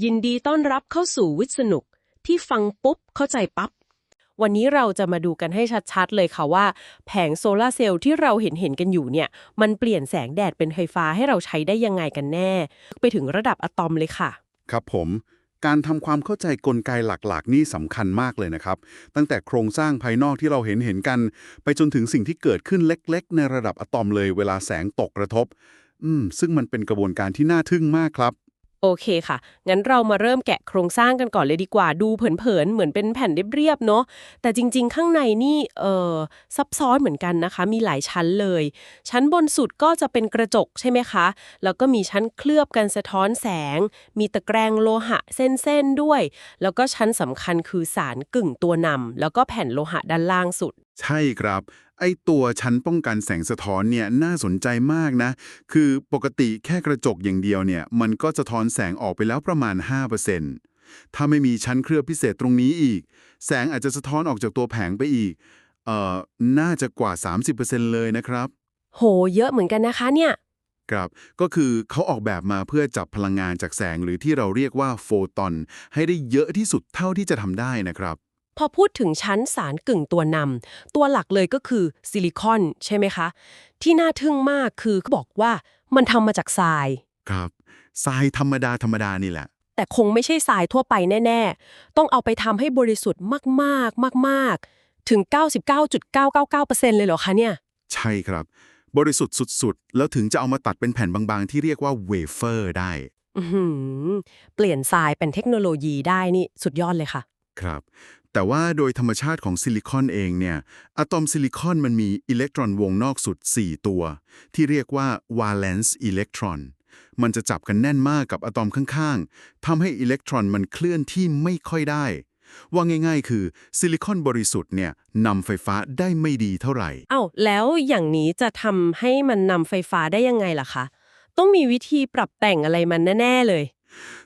ยินดีต้อนรับเข้าสู่วิทย์สนุก ที่ฟังปุ๊บ เข้าใจปั๊บ วันนี้เราจะมาดูกันให้ชัดๆ เลยค่ะว่า แผงโซลาร์เซลล์ที่เราเห็นเห็นๆกันอยู่เนี่ย มันเปลี่ยนแสงแดดเป็นไฟฟ้าให้เราใช้ได้ยังไงกันแน่ ไปถึงระดับอะตอมเลยค่ะ ครับผม การทำความเข้าใจกลไกหลักๆ นี่สำคัญมากเลยนะครับ ตั้งแต่โครงสร้างภายนอกที่เราเห็นเห็นกัน ไปจนถึงสิ่งที่เกิดขึ้นเล็ก ๆ ในระดับอะตอมเลย เวลาแสงตกกระทบ อืม ซึ่งมันเป็นกระบวนการที่น่าทึ่งมากครับ โอเคค่ะ งั้นเรามาเริ่มแกะโครงสร้างกันก่อนเลยดีกว่า ดูเผินๆ เหมือนเป็นแผ่นเรียบๆ เนาะ แต่จริงๆ ข้างในนี่ เออซับซ้อนเหมือนกันนะคะ มีหลายชั้นเลย ชั้นบนสุดก็จะเป็นกระจกใช่ไหมคะ แล้วก็มีชั้นเคลือบกันสะท้อนแสง มีตะแกรงโลหะเส้นๆ ด้วย แล้วก็ชั้นสำคัญคือสารกึ่งตัวนำแล้วก็แผ่นโลหะด้านล่างสุด ใช่ครับ ไอตัวชั้นป้องกันแสงสะท้อนเนี่ยน่าสนใจมากนะ คือปกติแค่กระจกอย่างเดียวเนี่ยมันก็จะท้อนแสงออกไปแล้วประมาณ 5%ถ้าไม่มีชั้นเคลือบพิเศษตรงนี้อีก แสงอาจจะสะท้อนออกจากตัวแผงไปอีก เอ่อ น่าจะกว่า 30%เลยนะครับ โห เยอะเหมือนกันนะคะเนี่ยครับก็คือเขาออกแบบมาเพื่อจับพลังงานจากแสงหรือที่เราเรียกว่าโฟตอน ให้ได้เยอะที่สุดเท่าที่จะทำได้นะครับ พอพูดถึงชั้นสารกึ่งตัวนำตัวหลักเลยก็คือซิลิคอน ใช่ไหมคะ ที่น่าทึ่งมากคือเขาบอกว่ามันทำมาจากทราย ครับทรายธรรมดาธรรมดานี่แหละ แต่คงไม่ใช่ทรายทั่วไปแน่ ๆ ต้องเอาไปทำให้บริสุทธิ์มากๆ มากๆ ถึง 99.999%เลยเหรอคะเนี่ย ใช่ครับ บริสุทธิ์สุดๆ แล้วถึงจะเอามาตัดเป็นแผ่นบางๆ ที่เรียกว่าเวเฟอร์ได้ อื้อหือเปลี่ยนทรายเป็นเทคโนโลยีได้นี่สุดยอดเลยค่ะ ครับ แต่ว่าโดยธรรมชาติของซิลิคอนเองเนี่ยอะตอมซิลิคอนมันมีอิเล็กตรอนวงนอกสุด 4 ตัว ที่เรียกว่า valence electron มันจะจับกันแน่นมากกับอะตอมข้างๆทำให้อิเล็กตรอนมันเคลื่อนที่ไม่ค่อยได้ ว่าง่ายๆ คือซิลิคอนบริสุทธิ์เนี่ยนำไฟฟ้าได้ไม่ดีเท่าไหร่ เอ้าแล้วอย่างนี้จะทำให้มันนำไฟฟ้าได้ยังไงล่ะคะ ต้องมีวิธีปรับแต่งอะไรมันแน่ ๆ เลย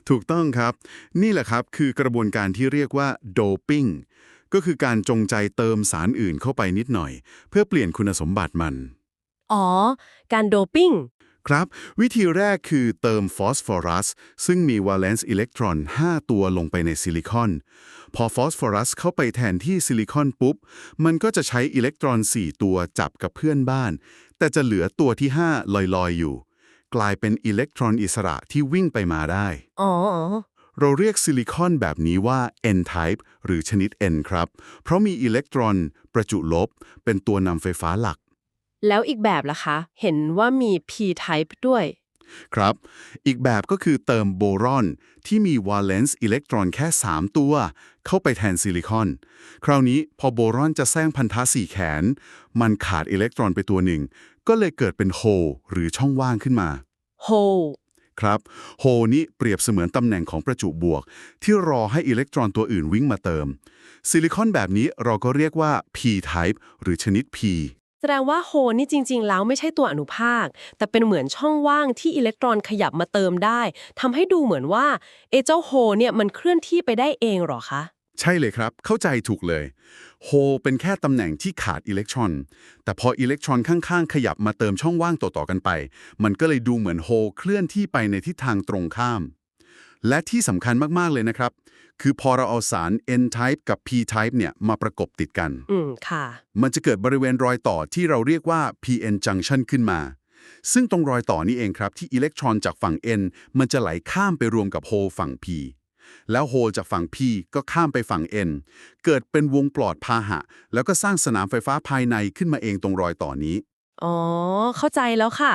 ถูกต้องครับ นี่แหละครับคือกระบวนการที่เรียกว่า doping ก็คือการจงใจเติมสารอื่นเข้าไปนิดหน่อย เพื่อเปลี่ยนคุณสมบัติมัน อ๋อ การโดปิ้งครับ วิธีแรกคือเติมฟอสฟอรัส ซึ่งมี valence electron 5ตัวลงไปในซิลิคอน พอฟอสฟอรัสเข้าไปแทนที่ซิลิคอนปุ๊บ มันก็จะใช้อิเล็กตรอน 4 ตัวจับกับเพื่อนบ้าน แต่จะเหลือตัวที่ 5 ลอยๆ อยู่ กลายเป็นอิเล็กตรอนอิสระที่วิ่งไปมาได้ อ๋อ เราเรียกซิลิคอนแบบนี้ว่า N-type หรือชนิด N ครับ เพราะมีอิเล็กตรอนประจุลบ เป็นตัวนำไฟฟ้าหลัก แล้วอีกแบบล่ะคะ เห็นว่ามี p-type ด้วย ครับ อีกแบบก็คือเติมโบรอน ที่มี valence อิเล็กตรอนแค่ 3 ตัว เข้าไปแทนซิลิคอน คราวนี้พอโบรอนจะแซงพันธะสี่แขน มันขาดอิเล็กตรอนไปตัวหนึ่ง ก็เลยเกิดเป็นโฮหรือช่องว่างขึ้นมา hole ครับโฮนี้เปรียบเสมือนตำแหน่งของประจุบวก ที่รอให้อิเล็กตรอนตัวอื่นวิ่งมาเติม ซิลิคอนแบบนี้เราก็เรียกว่า p-type หรือชนิด p แสดงว่าโฮนี่จริง ๆ แล้วไม่ใช่ตัวอนุภาค แต่เป็นเหมือนช่องว่างที่อิเล็กตรอนขยับมาเติมได้ทำให้ดูเหมือนว่าเอเจ้าโฮเนี่ยมันเคลื่อนที่ไปได้เองหรอคะ ใช่เลยครับ เข้าใจถูกเลยโฮเป็นแค่ตำแหน่งที่ขาดอิเล็กตรอน แต่พออิเล็กตรอนข้างๆ ขยับมาเติมช่องว่างต่อๆกันไป มันก็เลยดูเหมือนโฮเคลื่อนที่ไปในทิศทางตรงข้าม และที่สำคัญมากๆเลยนะครับ คือพอเราเอาสาร N-type กับ P-type เนี่ยมาประกบติดกัน อืมค่ะ มันจะเกิดบริเวณรอยต่อที่เราเรียกว่า PN junction ขึ้นมา ซึ่งตรงรอยต่อนี้เองครับที่อิเล็กตรอนจากฝั่ง N มันจะไหลข้ามไปรวมกับโฮลฝั่ง P แล้วโฮลจากฝั่ง P ก็ข้ามไปฝั่ง N เกิดเป็นวงปลอดพาหะ แล้วก็สร้างสนามไฟฟ้าภายในขึ้นมาเองตรงรอยต่อนี้ อ๋อ เข้าใจแล้วค่ะ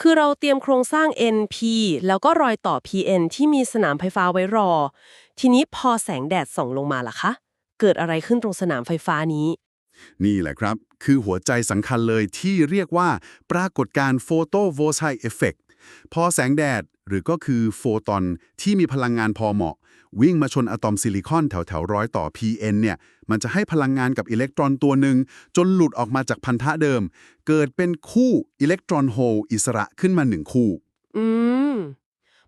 คือเราเตรียมโครงสร้าง NP แล้วก็รอยต่อ PN ที่มีสนามไฟฟ้าไว้รอ ทีนี้พอแสงแดดส่องลงมาล่ะคะ เกิดอะไรขึ้นตรงสนามไฟฟ้านี้ นี่แหละครับ คือหัวใจสำคัญเลยที่เรียกว่า ปรากฏการณ์โฟโตโวลไทเอฟเฟกพอแสงแดดหรือก็คือโฟตอนที่มีพลังงานพอเหมาะ วิ่งมาชนอะตอมซิลิคอนแถวแถวๆร้อยต่อ PN เนี่ย มันจะให้พลังงานกับอิเล็กตรอนตัวหนึ่ง จนหลุดออกมาจากพันธะเดิม เกิดเป็นคู่อิเล็กตรอนโฮลอิสระขึ้นมาหนึ่งคู่ อืม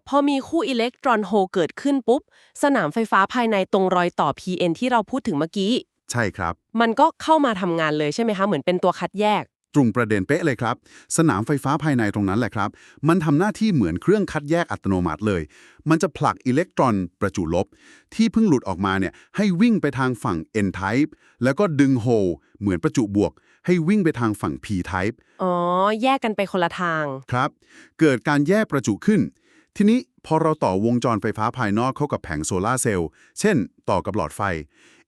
พอมีคู่อิเล็กตรอนโฮลเกิดขึ้นปุ๊บ สนามไฟฟ้าภายในตรงรอยต่อ PN ที่เราพูดถึงเมื่อกี้ ใช่ครับ มันก็เข้ามาทำงานเลยใช่ไหมคะ เหมือนเป็นตัวคัดแยก ตรงประเด็นเป๊ะเลยครับ สนามไฟฟ้าภายในตรงนั้นแหละครับ มันทำหน้าที่เหมือนเครื่องคัดแยกอัตโนมัติเลย มันจะผลักอิเล็กตรอนประจุลบ ที่เพิ่งหลุดออกมาเนี่ยให้วิ่งไปทางฝั่ง n type แล้วก็ดึงโฮลเหมือนประจุบวก ให้วิ่งไปทางฝั่ง p type อ๋อ แยกกันไปคนละทาง ครับ เกิดการแยกประจุขึ้น ทีนี้พอเราต่อวงจรไฟฟ้าภายนอกเข้ากับแผงโซลาร์เซลล์ เช่น ต่อกับหลอดไฟ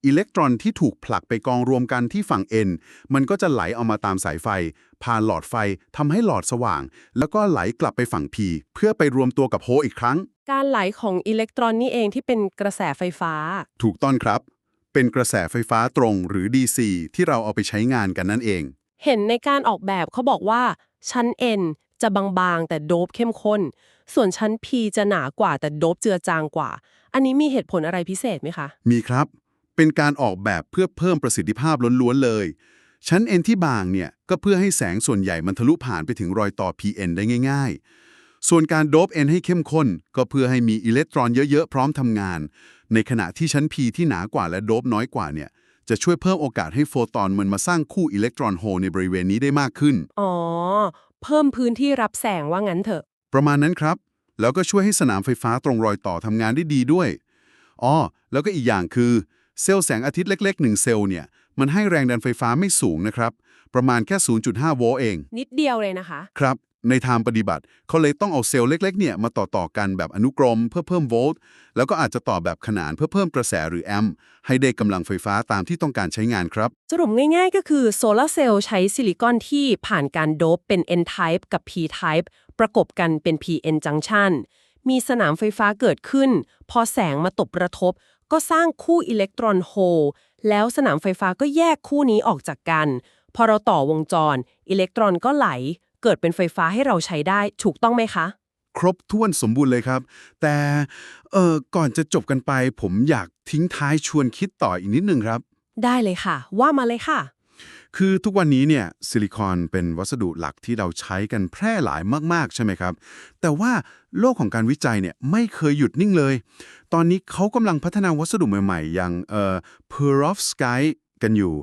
อิเล็กตรอนที่ถูกผลักไปกองรวมกันที่ฝั่ง N มันก็จะไหลออกมาตามสายไฟ ผ่านหลอดไฟทำให้หลอดสว่าง แล้วก็ไหลกลับไปฝั่ง P เพื่อไปรวมตัวกับโฮอีกครั้ง การไหลของอิเล็กตรอนนี่เองที่เป็นกระแสไฟฟ้า ถูกต้องครับ เป็นกระแสไฟฟ้าตรงหรือ DC ที่เราเอาไปใช้งานกันนั่นเอง เห็นในการออกแบบเขาบอกว่า ชั้น N จะบางๆ แต่โดบเข้มข้น ส่วนชั้น P จะหนากว่าแต่โดบเจือจางกว่า อันนี้มีเหตุผลอะไรพิเศษไหมคะ มีครับ เป็นการออกแบบเพื่อเพิ่มประสิทธิภาพล้วนๆเลย ชั้น N ที่บางเนี่ยก็เพื่อให้แสงส่วนใหญ่มันทะลุผ่านไปถึงรอยต่อ PN ได้ง่าย ๆ ส่วนการโดบ N ให้เข้มข้น ก็เพื่อให้มีอิเล็กตรอนเยอะๆ พร้อมทำงาน ในขณะที่ชั้น P ที่หนากว่าและโดบน้อยกว่าเนี่ยจะช่วยเพิ่มโอกาสให้โฟตอนมันมาสร้างคู่อิเล็กตรอนโฮลในบริเวณนี้ได้มากขึ้น อ๋อ เพิ่มพื้นที่รับแสงว่างั้นเถอะ ประมาณนั้นครับ แล้วก็ช่วยให้สนามไฟฟ้าตรงรอยต่อทำงานได้ดีด้วย อ๋อ แล้วก็อีกอย่างคือ เซลล์แสงอาทิตย์เล็ก ๆ 1 เซลล์เนี่ยมันให้แรงดันไฟฟ้าไม่สูงนะครับ ประมาณแค่ 0.5 โวลต์เอง นิดเดียวเลยนะคะ ครับ ในทางปฏิบัติเขาเลยต้องเอาเซลล์เล็กๆเนี่ยมาต่อๆกันแบบอนุกรมเพื่อเพิ่มโวลต์แล้วก็อาจจะต่อแบบขนานเพื่อเพิ่มกระแสหรือแอมป์ให้ได้กำลังไฟฟ้าตามที่ต้องการใช้งานครับ สรุปง่ายๆ ก็คือโซลาร์เซลล์ใช้ซิลิคอนที่ผ่านการโดบเป็น N type กับ P type ประกบกันเป็น PN junction มีสนามไฟฟ้าเกิดขึ้น พอแสงมาตบกระทบ ก็สร้างคู่อิเล็กตรอนโฮลแล้วสนามไฟฟ้าก็แยกคู่นี้ออกจากกัน พอเราต่อวงจร อิเล็กตรอนก็ไหล เกิดเป็นไฟฟ้าให้เราใช้ได้ถูกต้องไหมคะ ครบถ้วนสมบูรณ์เลยครับ แต่เออก่อนจะจบกันไป ผมอยากทิ้งท้ายชวนคิดต่ออีกนิดนึงครับ ได้เลยค่ะ ว่ามาเลยค่ะ คือทุกวันนี้เนี่ยซิลิคอนเป็นวัสดุหลักที่เราใช้กันแพร่หลายมาก ๆ ใช่ไหมครับ แต่ว่าโลกของการวิจัยเนี่ยไม่เคยหยุดนิ่งเลย ตอนนี้เขากำลังพัฒนาวัสดุใหม่ๆ อย่างเอ่อ perovskite กันอยู่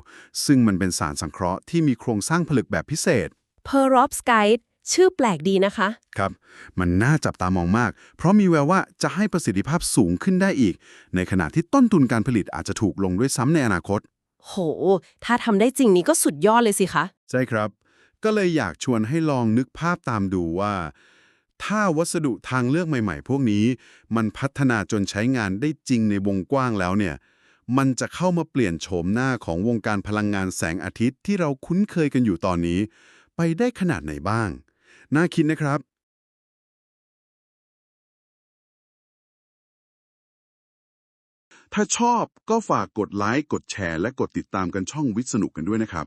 ซึ่งมันเป็นสารสังเคราะห์ที่มีโครงสร้างผลึกแบบพิเศษ perovskite ชื่อแปลกดีนะคะ ครับ มันน่าจับตามองมาก เพราะมีแววว่าจะให้ประสิทธิภาพสูงขึ้นได้อีก ในขณะที่ต้นทุนการผลิตอาจจะถูกลงด้วยซ้ำในอนาคต โห ถ้าทำได้จริงนี้ก็สุดยอดเลยสิคะ ใช่ครับ ก็เลยอยากชวนให้ลองนึกภาพตามดูว่า ถ้าวัสดุทางเลือกใหม่ๆ พวกนี้ มันพัฒนาจนใช้งานได้จริงในวงกว้างแล้วเนี่ย มันจะเข้ามาเปลี่ยนโฉมหน้าของวงการพลังงานแสงอาทิตย์ที่เราคุ้นเคยกันอยู่ตอนนี้ ไปได้ขนาดไหนบ้าง น่าคิดนะครับ ถ้าชอบก็ฝากกดไลค์กดแชร์และกดติดตามกันช่องวิทย์สนุกกันด้วยนะครับ